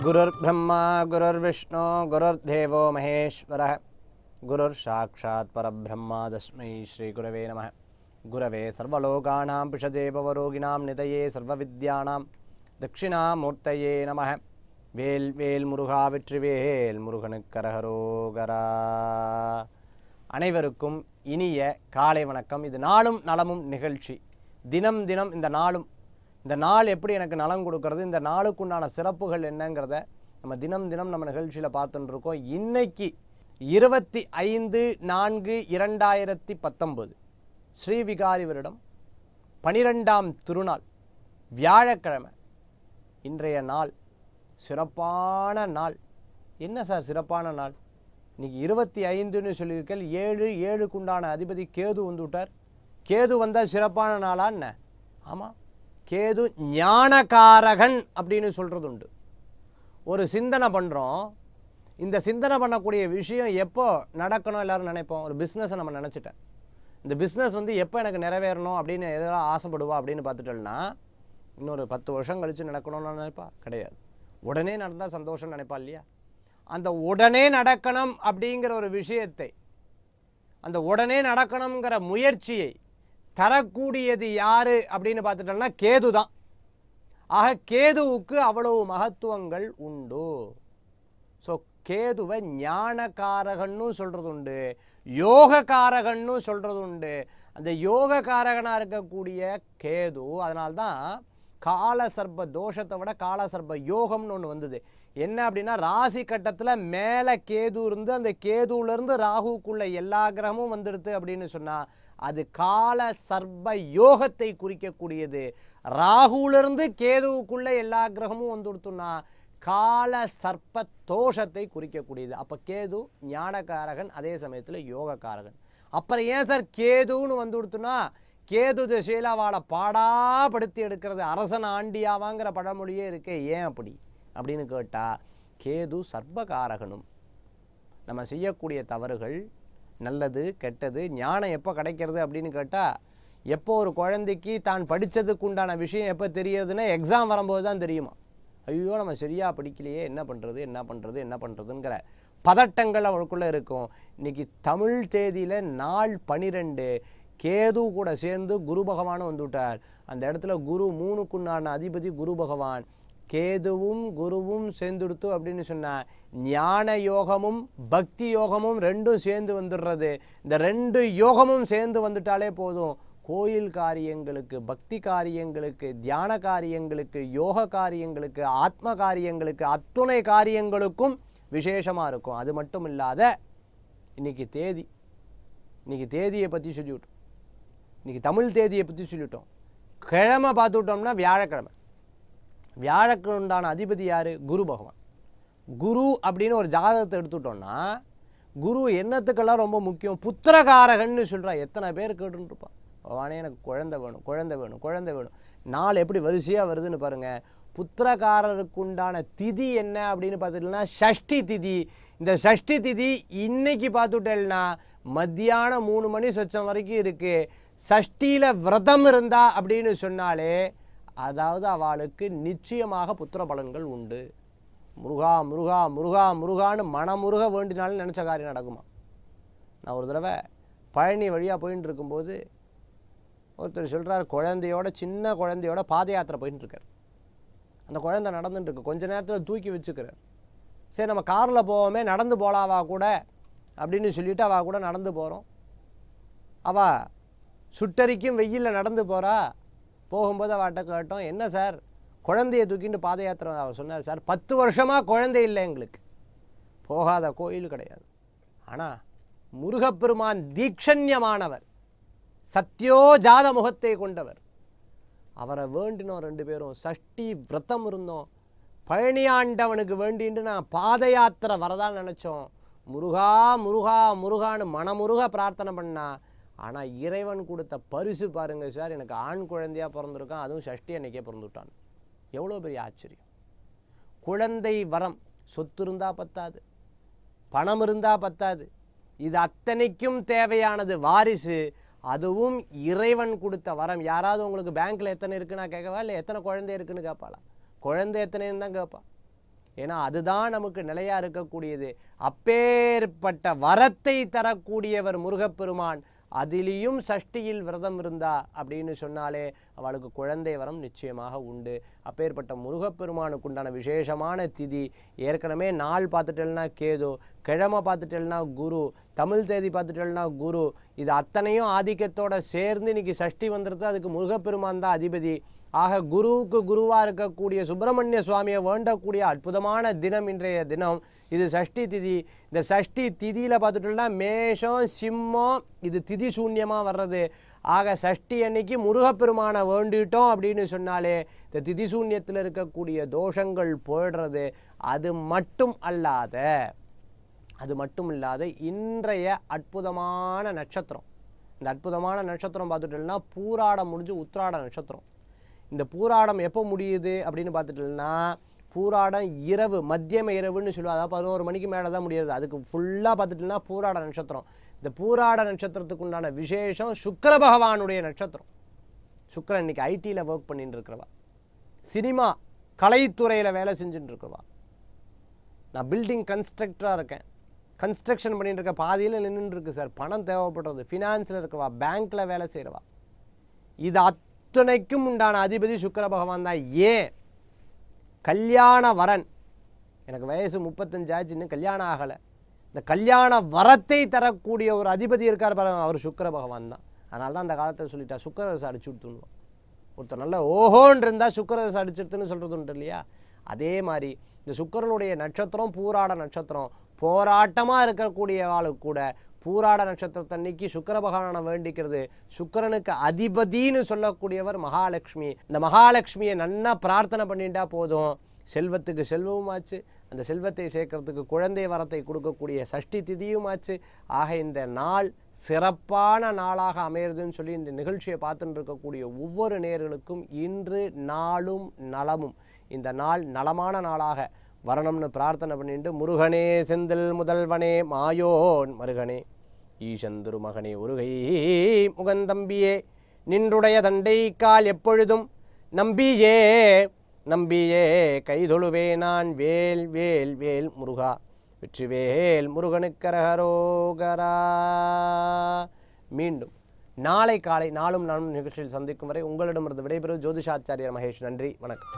गुरुर्ब्रह्मा गुरुर्विष्णु गुरुर्देवो महेश्वरः गुरुर्साक्षात् परब्रह्मा तस्मै श्रीगुरवे नमः गुरवे सर्वलोकानां पिषदेवरोगिणां नितये सर्वविद्यानां दक्षिणामूर्तये நமः வேல் வேல் முருகா வெற்றிவேல் முருகனுக்கரகரோகரா அனைவருக்கும் இனிய காலை வணக்கம் இது நாளும் நலமும் நிகழ்ச்சி தினம் தினம் இந்த நாளும் இந்த நாள் எப்படி எனக்கு நலம் கொடுக்கறது இந்த நாளுக்குண்டான சிறப்புகள் என்னங்கிறத நம்ம தினம் தினம் நம்ம நிகழ்ச்சியில் பார்த்துட்டு இருக்கோம். இன்னைக்கு இருபத்தி ஐந்து நான்கு இரண்டாயிரத்தி பத்தொம்பது ஸ்ரீவிகாரி வருடம் பனிரெண்டாம் திருநாள் வியாழக்கிழமை. இன்றைய நாள் சிறப்பான நாள். என்ன சார் சிறப்பான நாள்? இன்னைக்கு இருபத்தி ஐந்துன்னு சொல்லியிருக்கேன். ஏழு ஏழுக்குண்டான அதிபதி கேது வந்து விட்டார். கேது வந்தால் சிறப்பான நாளா என்ன? ஆமாம் கேது ஞானகாரகன் அப்படின்னு சொல்கிறது உண்டு ஒரு சிந்தனை பண்ணுறோம் இந்த சிந்தனை பண்ணக்கூடிய விஷயம் எப்போ நடக்கணும் எல்லாரும் நினைப்போம். ஒரு பிஸ்னஸை நம்ம நினச்சிட்டேன். இந்த பிஸ்னஸ் வந்து எப்போ எனக்கு நிறைவேறணும் அப்படின்னு எதெல்லாம் ஆசைப்படுவா அப்படின்னு பார்த்துட்டோம்னா இன்னொரு பத்து வருஷம் கழித்து நடக்கணும்னு நினைப்பா? கிடையாது. உடனே நடந்தால் சந்தோஷம் நினைப்பா இல்லையா? அந்த உடனே நடக்கணும் அப்படிங்கிற ஒரு விஷயத்தை அந்த உடனே நடக்கணுங்கிற முயற்சியை தரக்கூடியது யாரு அப்படின்னு பார்த்துட்டோம்னா கேது தான் ஆக கேதுவுக்கு அவ்வளவு மகத்துவங்கள் உண்டு. ஸோ கேதுவை ஞானகாரகன்னு சொல்கிறது உண்டு யோககாரகன்னு சொல்கிறது உண்டு அந்த யோகக்காரகனாக இருக்கக்கூடிய கேது அதனால்தான் கால சர்ப தோஷத்தை விட கால சர்ப யோகம்னு ஒன்று வந்தது. என்ன அப்படின்னா ராசி கட்டத்தில் மேலே கேது இருந்து அந்த கேதுவிலேருந்து ராகுக்குள்ள எல்லா கிரகமும் வந்துடுது அப்படின்னு சொன்னால் அது கால சர்ப்ப யோகத்தை குறிக்கக்கூடியது. ராகுலேருந்து கேதுவுக்குள்ளே எல்லா கிரகமும் வந்துடுத்துன்னா கால சர்ப்ப தோஷத்தை குறிக்கக்கூடியது. அப்போ கேது ஞானகாரகன் அதே சமயத்தில் யோகக்காரகன். அப்புறம் ஏன் சார் கேதுன்னு வந்து கொடுத்துனா கேது திசையில் அவளை பாடாப்படுத்தி எடுக்கிறது அரசன் ஆண்டியாவாங்கிற பழமொழியே இருக்கே ஏன் அப்படி? அப்படின்னு கேட்டால் கேது சர்ப்பகாரகனும். நம்ம செய்யக்கூடிய தவறுகள் நல்லது கெட்டது ஞானம் எப்போ கிடைக்கிறது அப்படின்னு கேட்டால் எப்போ ஒரு குழந்தைக்கு தான் படித்ததுக்கு உண்டான விஷயம் எப்போ தெரியறதுன்னா எக்ஸாம் வரும்போது தான் தெரியுமா? ஐயோ நம்ம சரியாக படிக்கலையே என்ன பண்ணுறது என்ன பண்ணுறது என்ன பண்ணுறதுங்கிற பதட்டங்கள் அவளுக்குள்ளே இருக்கும். இன்றைக்கி தமிழ் தேதியில் நாள் பனிரெண்டு கேது கூட சேர்ந்து குரு பகவானும் வந்துவிட்டார் அந்த இடத்துல குரு மூணுக்குண்டான அதிபதி குரு பகவான். கேதுவும் குருவும் சேர்ந்துடுத்து அப்படின்னு சொன்னால் ஞான யோகமும் பக்தி யோகமும் ரெண்டும் சேர்ந்து வந்துடுறது. இந்த ரெண்டு யோகமும் சேர்ந்து வந்துட்டாலே போதும். கோயில் காரியங்களுக்கு பக்தி காரியங்களுக்கு தியான காரியங்களுக்கு யோக காரியங்களுக்கு ஆத்ம காரியங்களுக்கு அத்துணை காரியங்களுக்கும் விசேஷமாக இருக்கும். அது மட்டும் இல்லாத இன்னைக்கு தேதி இன்னைக்கு தேதியை பற்றி சொல்லிவிட்டோம். இன்னைக்கு தமிழ் தேதியை பற்றி சொல்லிவிட்டோம். கிழமை பார்த்துக்கிட்டோம்னா வியாழக்கிழமை. வியாழக்கு உண்டான அதிபதி யார்? குரு பகவான். குரு அப்படின்னு ஒரு ஜாதகத்தை எடுத்துட்டோம்னா குரு என்னத்துக்கெல்லாம் ரொம்ப முக்கியம். புத்திரகாரகன்னு சொல்கிறா எத்தனை பேர் கேட்டுருப்பான் பகவானே எனக்கு குழந்தை வேணும் குழந்தை வேணும் குழந்தை வேணும். நாள் எப்படி வரிசையாக வருதுன்னு பாருங்கள் புத்திரகாரருக்கு உண்டான திதி என்ன அப்படின்னு பார்த்துட்டோம்னா ஷஷ்டி திதி. இந்த ஷஷ்டி திதி இன்னைக்கு பார்த்துட்டேன்னா மத்தியானம் மூணு மணி சொச்சம் வரைக்கும் இருக்குது சஷ்டியில் விரதம் இருந்தா அப்படின்னு சொன்னாலே அதாவது அவளுக்கு நிச்சயமாக புத்திர பலன்கள் உண்டு. முருகா முருகா முருகா முருகான்னு மனமுருக வேண்டினாலும் நினச்ச காரியம் நடக்குமா? நான் ஒரு தடவை பழனி வழியாக போயின்னு இருக்கும்போது ஒருத்தர் சொல்கிறார் குழந்தையோட சின்ன குழந்தையோட பாத யாத்திரை போயின்னு இருக்கார். அந்த குழந்தை நடந்துட்டுருக்கு கொஞ்சம் கொஞ்ச நேரத்தில் தூக்கி வச்சுக்கிறார். சரி நம்ம காரில் போவோமே நடந்து போகலாவா கூட அப்படின்னு சொல்லிட்டு அவள் கூட நடந்து போகிறோம் அவள் சுட்டரிக்கும் வெயிலில் நடந்து போகிறா போகும்போது அவட்ட கேட்டோம் என்ன சார்? குழந்தையை தூக்கிட்டு பாத யாத்திரை அவர் சொன்னார் சார் பத்து வருஷமாக குழந்தை இல்லை எங்களுக்கு. போகாத கோயில் கிடையாது. ஆனால் முருகப்பெருமான் தீக்ஷண்யமானவர் சத்யோஜாத முகத்தை கொண்டவர். அவரை வேண்டினோம் ரெண்டு பேரும். சஷ்டி விரதம் இருந்தோம். பழனியாண்டவனுக்கு வேண்டின்ட்டு நான் பாத யாத்திரை வரதான் நினச்சோம். முருகா முருகா முருகான்னு மனமுருக பிரார்த்தனை பண்ணால் ஆனால் இறைவன் கொடுத்த பரிசு பாருங்க சார் எனக்கு ஆண் குழந்தையா பிறந்திருக்கான் அதுவும் சஷ்டி அன்னைக்கே பிறந்துட்டான். எவ்வளோ பெரிய ஆச்சரியம். குழந்தை வரம் சொத்து இருந்தால் பத்தாது பணம் இருந்தால் பத்தாது. இது அத்தனைக்கும் தேவையானது வாரிசு அதுவும் இறைவன் கொடுத்த வரம். யாராவது உங்களுக்கு பேங்க்கில் எத்தனை இருக்குன்னா கேட்கவா? இல்லை எத்தனை குழந்தை இருக்குன்னு கேட்பாளா? குழந்தை எத்தனைன்னு தான் கேட்பா. ஏன்னா அதுதான் நமக்கு நிலையாக இருக்கக்கூடியது. அப்பேற்பட்ட வரத்தை தரக்கூடியவர் முருகப்பெருமான். அதிலேயும் சஷ்டியில் விரதம் இருந்தா அப்படின்னு சொன்னாலே அவளுக்கு குழந்தை வரம் நிச்சயமாக உண்டு. அப்பேற்பட்ட முருகப்பெருமானுக்கு உண்டான விசேஷமான திதி ஏற்கனவே நாள் பார்த்துட்டேன்னா கேது கிழமை பார்த்துட்டேன்னா குரு தமிழ் தேதி பார்த்துட்டேன்னா குரு இது அத்தனையும் ஆதிக்கத்தோடு சேர்ந்து இன்னைக்கு சஷ்டி வந்துடுறது அதுக்கு முருகப்பெருமான் தான் அதிபதி. ஆக குருவுக்கு குருவாக இருக்கக்கூடிய சுப்பிரமணிய சுவாமியை வேண்டக்கூடிய அற்புதமான தினம் இன்றைய தினம். இது சஷ்டி திதி. இந்த சஷ்டி திதியில் பார்த்துட்டோம்னா மேஷம் சிம்மம் இது திதி சூன்யமாக வர்றது. ஆக சஷ்டி அன்னைக்கு முருகப்பெருமானை வேண்டிட்டோம் அப்படின்னு சொன்னாலே இந்த திதி சூன்யத்தில் இருக்கக்கூடிய தோஷங்கள் போயிடுறது. அது மட்டும் அல்லாத அது மட்டும் இல்லாத இன்றைய அற்புதமான நட்சத்திரம். இந்த அற்புதமான நட்சத்திரம் பார்த்துட்டோம்னா பூராடம் முடிஞ்சு உத்திராட நட்சத்திரம். இந்த பூராடம் எப்போ முடியுது அப்படின்னு பார்த்துட்டோம்னா பூராடம் இரவு மத்தியம இரவுன்னு சொல்லுவோம் அதாவது பதினோரு மணிக்கு மேலே தான் முடியாது அதுக்கு ஃபுல்லாக பார்த்துட்டோம்னா பூராட நட்சத்திரம். இந்த பூராட நட்சத்திரத்துக்கு உண்டான விசேஷம் சுக்கர பகவானுடைய நட்சத்திரம். சுக்கரன் இன்னைக்கு ஐடியில் ஒர்க் பண்ணிட்டு இருக்கிறவா. சினிமா கலைத்துறையில் வேலை செஞ்சுட்டு இருக்கிறவா. நான் பில்டிங் கன்ஸ்ட்ரக்டராக இருக்கேன். கன்ஸ்ட்ரக்ஷன் பண்ணிட்டு இருக்க பாதியில் நின்றுட்டு இருக்கு சார் பணம் தேவைப்படுறது. ஃபினான்ஸில் இருக்கவா. பேங்க்கில் வேலை செய்கிறவா இது அத்தனைக்கும் உண்டான அதிபதி சுக்கர பகவான் தான். ஏன்? கல்யாண வரன். எனக்கு வயசு முப்பத்தஞ்சு ஆச்சுன்னு இன்னும் கல்யாணம் ஆகலை. இந்த கல்யாண வரத்தை தரக்கூடிய ஒரு அதிபதி இருக்கார் பாருங்க அவர் சுக்கிர பகவான் தான். அதனால தான் அந்த காலத்தில் சொல்லிட்டா சுக்கரரசு அடிச்சு விட்டுருவோம் ஒருத்தர் நல்ல ஓஹோன் இருந்தால் சுக்கரரசு அடிச்சிருத்துன்னு சொல்கிறது உண்டு இல்லையா? அதே மாதிரி இந்த சுக்கிரனுடைய நட்சத்திரம் பூராட நட்சத்திரம். போராட்டமாக இருக்கக்கூடிய ஆளுக்கு கூட பூராட நட்சத்திரத்தன்னைக்கு சுக்கர பகவானை வேண்டிக்கிறது. சுக்கிரனுக்கு அதிபதின்னு சொல்லக்கூடியவர் மகாலட்சுமி. இந்த மகாலட்சுமியை நன்னா பிரார்த்தனை பண்ணிட்டா போதும். செல்வத்துக்கு செல்வமாச்சு அந்த செல்வத்தை சேர்க்கறதுக்கு குழந்தை வரத்தை கொடுக்கக்கூடிய சஷ்டி திதியுமாச்சு. ஆக இந்த நாள் சிறப்பான நாளாக அமையிறதுன்னு சொல்லி இந்த நிகழ்ச்சியை பார்த்துட்டு இருக்கக்கூடிய ஒவ்வொரு நேர்களுக்கும் இன்று நாளும் நலமும். இந்த நாள் நலமான நாளாக வரணும்னு பிரார்த்தனை பண்ணிட்டு முருகனே செந்தில் முதல்வனே மாயோன் மருகனே. ஈசந்துரு மகனே உருகை முகந்தம்பியே நின்றுடைய தண்டை கால் எப்பொழுதும் நம்பியே நம்பியே கைதொழுவே நான் வேல் வேல் வேல் முருகா வெற்றிவேல் முருகனுக்கரகரோகரா மீண்டும் நாளை காலை நாளும் நாளும் நிகழ்ச்சியில் சந்திக்கும் வரை உங்களிடமிருந்து விடைபெறும் ஜோதிஷாச்சாரியர் மகேஷ். நன்றி வணக்கம்.